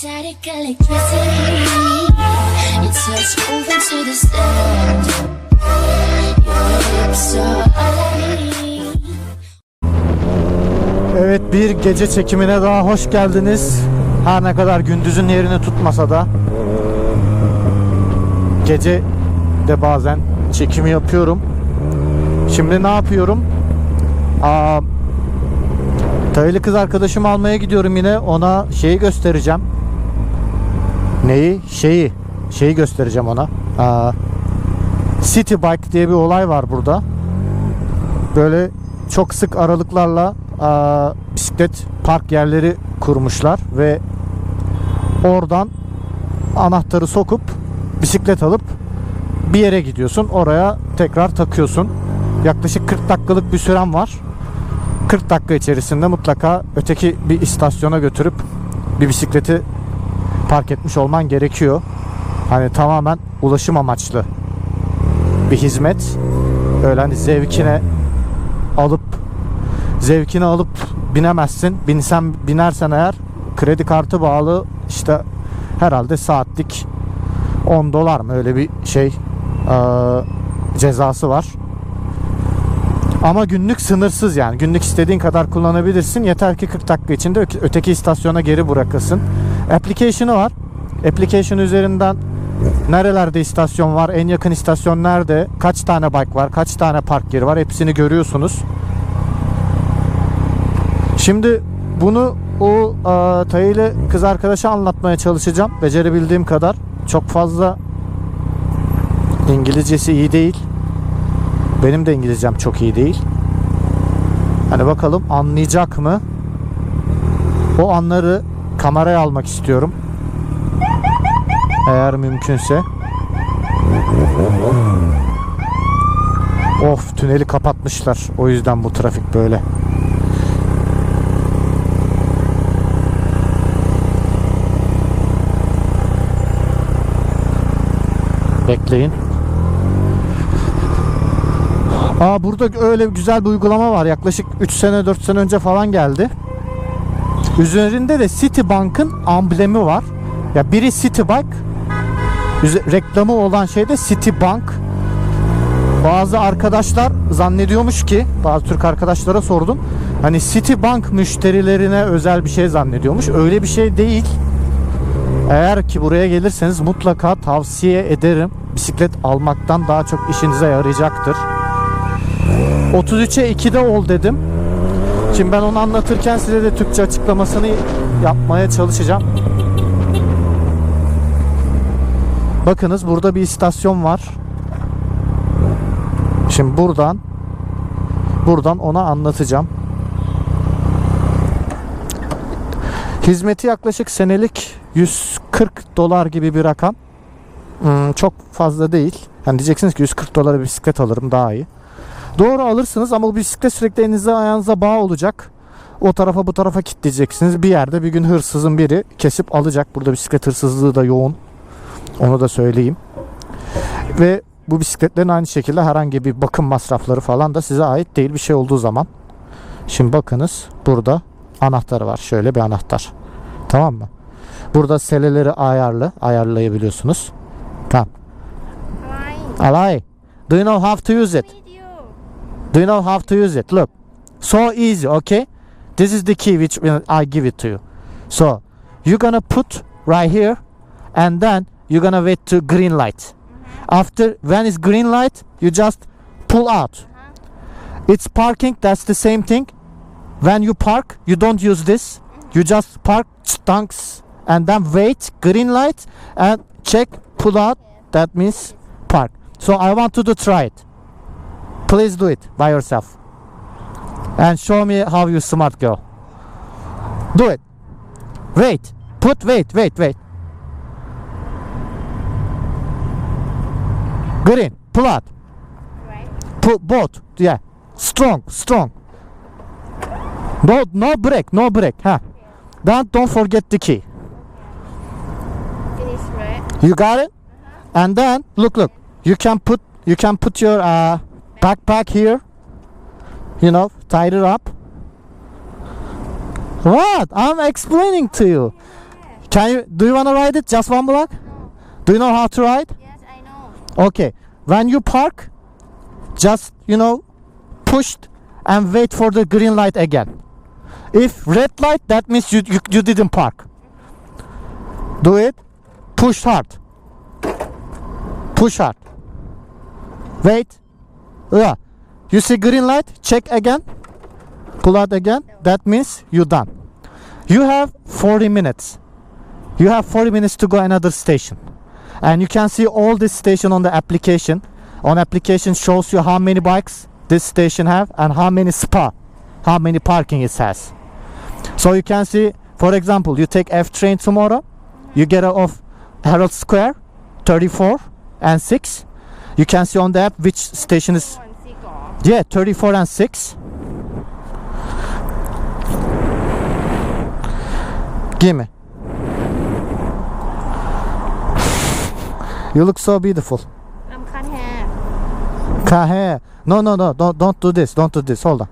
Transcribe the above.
Static electricity. Your touch moving to the sound. Your lips are. Evet bir gece çekimine daha hoş geldiniz. Her ne kadar gündüzün yerini tutmasa da gece de bazen çekimi yapıyorum. Şimdi ne yapıyorum? Aa, Taylı kız arkadaşımı almaya gidiyorum yine. Ona şeyi göstereceğim. Neyi? Şeyi. Şeyi göstereceğim ona. Aa, City Bike diye bir olay var burada. Böyle çok sık aralıklarla aa, bisiklet park yerleri kurmuşlar ve oradan anahtarı sokup bisiklet alıp bir yere gidiyorsun. Oraya tekrar takıyorsun. Yaklaşık 40 dakikalık bir süren var. 40 dakika içerisinde mutlaka öteki bir istasyona götürüp bir bisikleti park etmiş olman gerekiyor. Hani tamamen ulaşım amaçlı bir hizmet. Öyle hani zevkine alıp zevkini alıp binemezsin. Binsen binersen eğer kredi kartı bağlı işte herhalde saatlik 10 dolar mı öyle bir şey eee, cezası var. Ama günlük sınırsız yani. Günlük istediğin kadar kullanabilirsin. Yeter ki 40 dakika içinde öte- öteki istasyona geri bırakılsın. Application'ı var. Application üzerinden nerelerde istasyon var, en yakın istasyon nerede, kaç tane bike var, kaç tane park yeri var hepsini görüyorsunuz. Şimdi bunu o e, Tayile kız arkadaşa anlatmaya çalışacağım. Becerebildiğim kadar. Çok fazla İngilizcesi iyi değil. Benim de İngilizcem çok iyi değil. Hani bakalım anlayacak mı? O anları kameraya almak istiyorum. Eğer mümkünse. Of tüneli kapatmışlar. O yüzden bu trafik böyle. Bekleyin. Aa burada öyle güzel bir uygulama var. Yaklaşık 3 sene 4 sene önce falan geldi. Üzerinde de Citibank'ın amblemi var. Ya biri Citibank reklamı olan şey de Citibank. Bazı arkadaşlar zannediyormuş ki bazı Türk arkadaşlara sordum. Hani Citibank müşterilerine özel bir şey zannediyormuş. Öyle bir şey değil. Eğer ki buraya gelirseniz mutlaka tavsiye ederim. Bisiklet almaktan daha çok işinize yarayacaktır. 33'e 2'de ol dedim. Şimdi ben onu anlatırken size de Türkçe açıklamasını yapmaya çalışacağım. Bakınız burada bir istasyon var. Şimdi buradan buradan ona anlatacağım. Hizmeti yaklaşık senelik 140 dolar gibi bir rakam. Hmm, çok fazla değil. Hani diyeceksiniz ki 140 dolara bisiklet alırım daha iyi. Doğru alırsınız ama bu bisiklet sürekli elinize ayağınıza bağ olacak. O tarafa bu tarafa kilitleyeceksiniz. Bir yerde bir gün hırsızın biri kesip alacak. Burada bisiklet hırsızlığı da yoğun. Onu da söyleyeyim. Ve bu bisikletlerin aynı şekilde herhangi bir bakım masrafları falan da size ait değil bir şey olduğu zaman. Şimdi bakınız burada anahtarı var. Şöyle bir anahtar. Tamam mı? Burada seleleri ayarlı. Ayarlayabiliyorsunuz. Tamam. Alay. Do you know how to use it? Do you know how to use it? Look. So easy, okay? This is the key which I give it to you. So, you're gonna put right here and then you're gonna wait to green light. Mm-hmm. After when it's green light, you just pull out. Uh-huh. It's parking, that's the same thing. When you park, you don't use this. Mm-hmm. You just park stunks and then wait, green light and check, pull out. That means park. So I want you to try it. Please do it by yourself. And show me how you smart girl. Do it. Wait. Put wait, wait, wait. Green. Pull out. Right. Pull both. Yeah. Strong, strong. No no break, no break. Huh. Don't don't forget the key. It is red. You got it? Uh -huh. And then look look. You can put you can put your uh, backpack here. You know, tied it up. What? I'm explaining to you. Can you do you wanna ride it? Just one block? Do you know how to ride? Yes, I know. Okay. When you park, just you know, push and wait for the green light again. If red light, that means you you, you didn't park. Do it. Push hard. Push hard. Wait. Yeah. You see green light? Check again. Pull out again. That means you done. You have 40 minutes. You have 40 minutes to go another station and you can see all this station on the application on application shows you how many bikes this station have and how many spa how many parking it has so you can see for example you take f train tomorrow you get off herald square 34 and 6 You can see on the app which station is. Yeah, 34 and 6. Gimme. You look so beautiful. I'm Kahe. Kahe. No, no, no. Don't, don't do this. Don't do this. Hold on.